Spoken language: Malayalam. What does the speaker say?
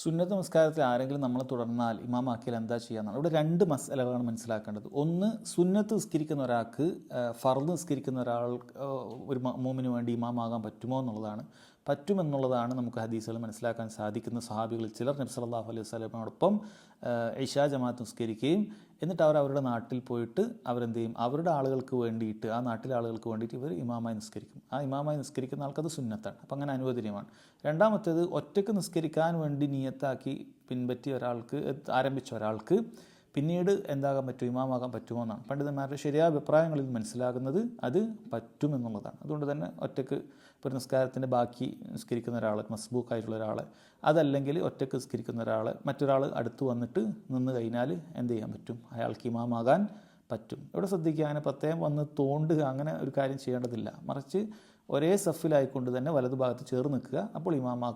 സുന്നത്ത് നമസ്കാരത്തിൽ ആരെങ്കിലും നമ്മൾ തുടർന്നാൽ ഇമാമാക്കിയാൽ എന്താ ചെയ്യാന്നാണ്. ഇവിടെ രണ്ട് മസലകളാണ് മനസ്സിലാക്കേണ്ടത്. ഒന്ന് സുന്നത്ത് നിസ്കരിക്കുന്ന ഒരാൾക്ക് ഫർദ് നിസ്കരിക്കുന്ന ഒരാൾ ഒരു മോമിന് വേണ്ടി ഇമാമാകാൻ പറ്റുമോ എന്നുള്ളതാണ്. പറ്റുമെന്നുള്ളതാണ് നമുക്ക് ഹദീസുകൾ മനസ്സിലാക്കാൻ സാധിക്കുന്ന സഹാബികളിൽ ചിലർ നബി സല്ലല്ലാഹു അലൈഹി സ്വലമിനോടൊപ്പം ഇഷാ ജമാഅത്ത് നിസ്കരിക്കുകയും എന്നിട്ട് അവർ അവരുടെ നാട്ടിൽ പോയിട്ട് അവരെന്ത് ചെയ്യും അവരുടെ ആളുകൾക്ക് വേണ്ടിയിട്ട് ആ നാട്ടിലെ ആളുകൾക്ക് വേണ്ടിയിട്ട് ഇവർ ഇമാമായി നിസ്കരിക്കും. ആ ഇമാമായി നിസ്കരിക്കുന്ന ആൾക്കത് സുന്നത്താണ്. അപ്പം അങ്ങനെ അനുവദനീയമാണ്. രണ്ടാമത്തേത് ഒറ്റയ്ക്ക് നിസ്കരിക്കാൻ വേണ്ടി നിയത്താക്കി പിൻപറ്റിയ ഒരാൾക്ക് ആരംഭിച്ച ഒരാൾക്ക് പിന്നീട് എന്താകാൻ പറ്റും ഇമാമാകാൻ പറ്റുമോ എന്നാണ്. പണ്ഡിതന്മാരുടെ ശരിയായ അഭിപ്രായങ്ങളിൽ മനസ്സിലാകുന്നത് അത് പറ്റുമെന്നുള്ളതാണ് അതുകൊണ്ട് തന്നെ ഒറ്റയ്ക്ക് ഇപ്പോൾ നിസ്കാരത്തിന്റെ ബാക്കി നിസ്കരിക്കുന്ന ഒരാൾ മസ്ബൂക്കായിട്ടുള്ള ഒരാൾ അതല്ലെങ്കിൽ ഒറ്റയ്ക്ക് നിസ്കരിക്കുന്ന ഒരാൾ മറ്റൊരാൾ അടുത്ത് വന്നിട്ട് നിന്ന് കഴിഞ്ഞാൽ എന്ത് ചെയ്യാൻ പറ്റും? അയാൾക്ക് ഇമാമാകാൻ പറ്റും. ഇവിടെ ശ്രദ്ധിക്കുക അങ്ങനെ പ്രത്യേകം വന്ന് തോണ്ടുക അങ്ങനെ ഒരു കാര്യം ചെയ്യേണ്ടതില്ല. മറിച്ച് ഒരേ സഫിലായിക്കൊണ്ട് തന്നെ വലതുഭാഗത്ത് ചേർന്ന് നിൽക്കുക. അപ്പോൾ ഇമാമാക്കുക